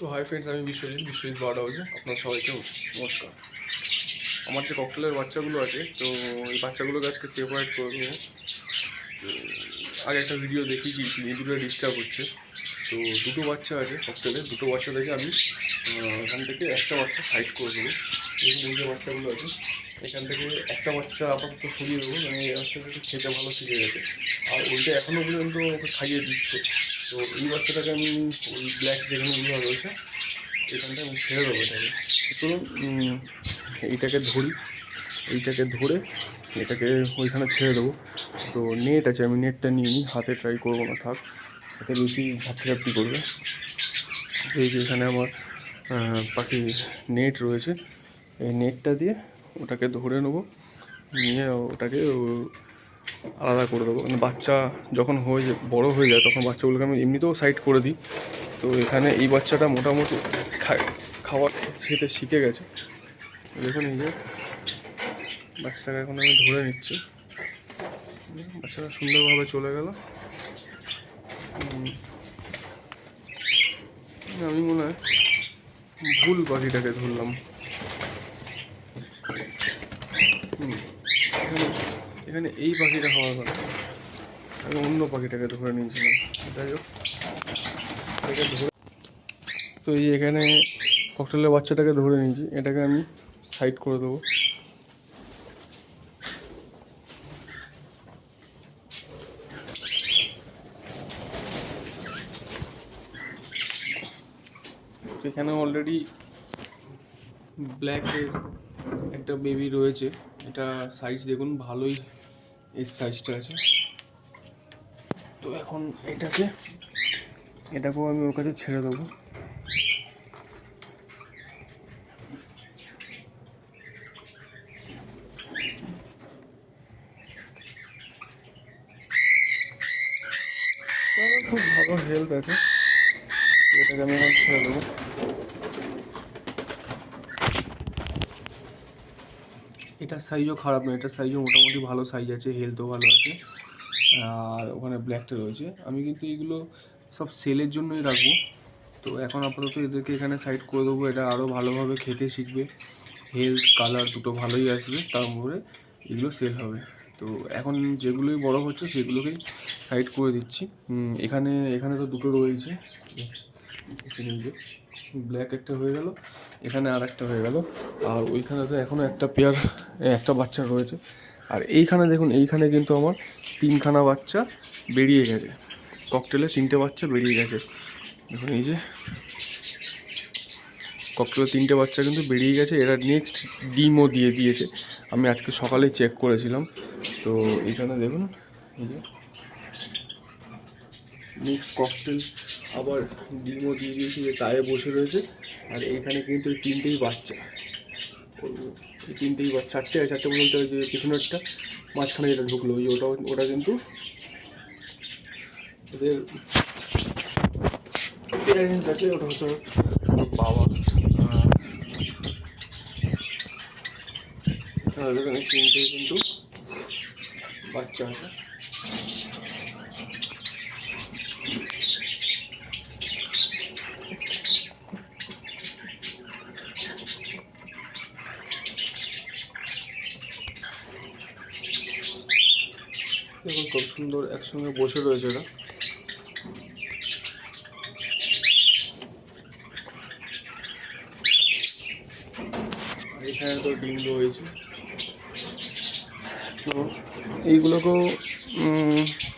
তো hi friends আমি Biswajit Biswajit bird হাউসে আপনার সবাইকে নমস্কার। আমার যে ককটেলের বাচ্চাগুলো আছে, তো এই বাচ্চাগুলোকে আজকে সেপারেট করে দেবো আগে একটা ভিডিও দেখিয়েছি ইঁদুরে ডিস্টার্ব হচ্ছে। তো দুটো বাচ্চা আছে ককটেলে দুটো বাচ্চা থেকে আমি এখান থেকে একটা বাচ্চা সাইড করে দেবো। এই যে বাচ্চাগুলো আছে, এখান থেকে একটা বাচ্চা আপাতত সরিয়ে দেবো মানে এই বাচ্চাটা খেতে ভালো শিখে গেছে। আর ওইটা এখনও পর্যন্ত ওকে খাইয়ে দিচ্ছে। তো এই বাচ্চাটাকে আমি ওই ব্ল্যাক যেখানেগুলো রয়েছে এখানটা আমি ছেড়ে দেবো এটাকে। চলুন এইটাকে ধরি, এইটাকে ধরে এটাকে ওইখানে ছেড়ে দেবো। তো নেট আছে, আমি নেটটা নিয়ে নিই, হাতে ট্রাই করব না, থাক। হাতে বেশি ঝাপটি ঝাপটি করবে। এই যে এখানে আমার পাখি নেট রয়েছে। এই নেটটা দিয়ে ওটাকে ধরে নেব। নিয়ে ওটাকে আলাদা করে দেবো। মানে বাচ্চা যখন হয়ে যায়, বড়ো হয়ে যায়, তখন বাচ্চাগুলোকে আমি এমনিতেও সাইড করে দিই। তো এখানে এই বাচ্চাটা মোটামুটি খাবার খেতে শিখে গেছে। দেখুন এই যে বাচ্চাটাকে এখন আমি ধরে নিচ্ছি। বাচ্চাটা সুন্দরভাবে চলে গেল। আমি মনে হয় ভুল পাখিটাকে ধরলাম হুম, এখানে এখানে এই পাখিটা হওয়ার কথা। আমি অন্য পাখিটাকে ধরে নিয়েছিলাম। যাই হোক ধরে তো এই এখানে ককটেলের বাচ্চাটাকে ধরে নিয়েছি। এটাকে আমি সাইড করে দেবো। এখানে অলরেডি ব্ল্যাকের একটা বেবি রয়েছে। এটা সাইজ দেখুন, ভালোই এর সাইজটা আছে। তো এখন এটাকে, এটাকেও আমি ওর কাছে ছেড়ে দেবো। খুব ভালো হেল্প আছে। এটাকে আমি এখন ছেড়ে দেবো। এটার সাইজও খারাপ নয় এটার সাইজও মোটামুটি ভালো সাইজ আছে হেলথও ভালো আছে, আর ওখানে ব্ল্যাকটা রয়েছে। আমি কিন্তু এগুলো সব সেলের জন্যই রাখব। তো এখন আপাতত এদেরকে এখানে সাইড করে দেবো এটা আরও ভালোভাবে খেতে শিখবে। হেলথ কালার দুটো ভালোই আসবে তারপরে এগুলো সেল হবে। তো এখন যেগুলোই বড় হচ্ছে, সেগুলোকেই সাইড করে দিচ্ছি। এখানে এখানে তো দুটো রয়েছে। ব্ল্যাক একটা হয়ে গেল। এখানে আর একটা হয়ে গেল। আর ওইখানে তো এখনও একটা পেয়ার, একটা বাচ্চা রয়েছে। আর এইখানে দেখুন, এইখানে কিন্তু আমার তিনখানা বাচ্চা বেরিয়ে গেছে। ককটেলে তিনটে বাচ্চা বেরিয়ে গেছে। দেখুন, এই যে ককটেলে তিনটে বাচ্চা কিন্তু বেরিয়ে গেছে। এরা নেক্সট ডিমও দিয়ে দিয়েছে। আমি আজকে সকালে চেক করেছিলাম। তো এখানে দেখুন, এই যে নেক্সট ককটেল আবার ডিমও দিয়ে দিয়েছে। যে টায়ে বসে রয়েছে। আর এখানে কিন্তু এই তিনটেই বাচ্চা। ওই- এই তিনটেই বাচ্চা চারটে আর চারটে বলতে ওই যে পিছনেরটা মাঝখানে যেটা ঢুকলো ওই ওটা ওটা কিন্তু ওদের প্যারেন্টস আছে ওটা হচ্ছে বাবা এখানে তিনটেই কিন্তু বাচ্চা আছে। দেখুন খুব সুন্দর একসঙ্গে বসে রয়েছে এরা এখানে তো ডিম রয়েছে। তো এইগুলোকেও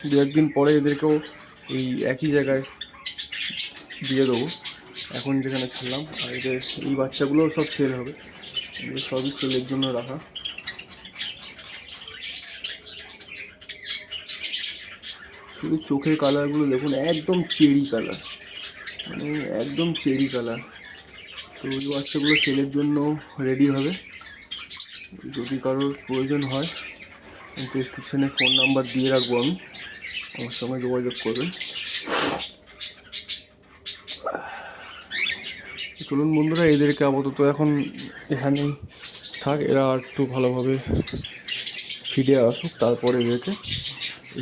দু একদিন পরে এদেরকেও এই একই জায়গায় দিয়ে দেবো। এখন যেখানে ছিলাম, আর এদের, এই বাচ্চাগুলোও সব সেল হবে। এগুলো সবই সেলের জন্য রাখা। শুধু চোখের কালারগুলো দেখুন, একদম চেরি কালার মানে একদম চেরি কালার তো ওই বাচ্চাগুলো সেলের জন্য রেডি হবে। যদি কারোর প্রয়োজন হয় ডিসক্রিপশানে ফোন নাম্বার দিয়ে রাখব আমি। আমার সঙ্গে যোগাযোগ করবেন। চলুন বন্ধুরা, এদেরকে আপাতত এখন এখানেই থাক। এরা আর একটু ভালোভাবে ফিরে আসুক, তারপরে এদেরকে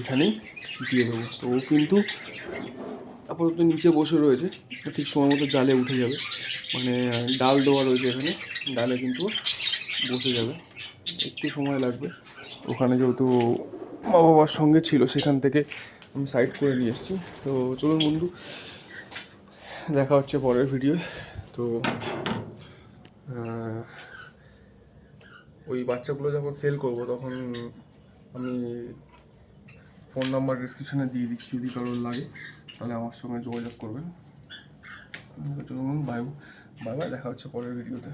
এখানেই দিয়ে দেবো। তো ও কিন্তু আপাতত নিচে বসে রয়েছে। ঠিক সময় মতো জালে উঠে যাবে। মানে ডাল দেওয়া রয়েছে এখানে। ডালে কিন্তু বসে যাবে। একটু সময় লাগবে। ওখানে যেহেতু মা বাবার সঙ্গে ছিল, সেখান থেকে আমি সাইড করে নিয়ে এসেছি। তো চলুন বন্ধু, দেখা হচ্ছে পরের ভিডিও তো ওই বাচ্চাগুলো যখন সেল করব, তখন আমি ফোন নাম্বার ডিসক্রিপশানে দিয়ে দিচ্ছি, যদি কারোর লাগে, তাহলে আমার সঙ্গে যোগাযোগ করবেন। চলুন, বাই বাই দেখা হচ্ছে পরের ভিডিওতে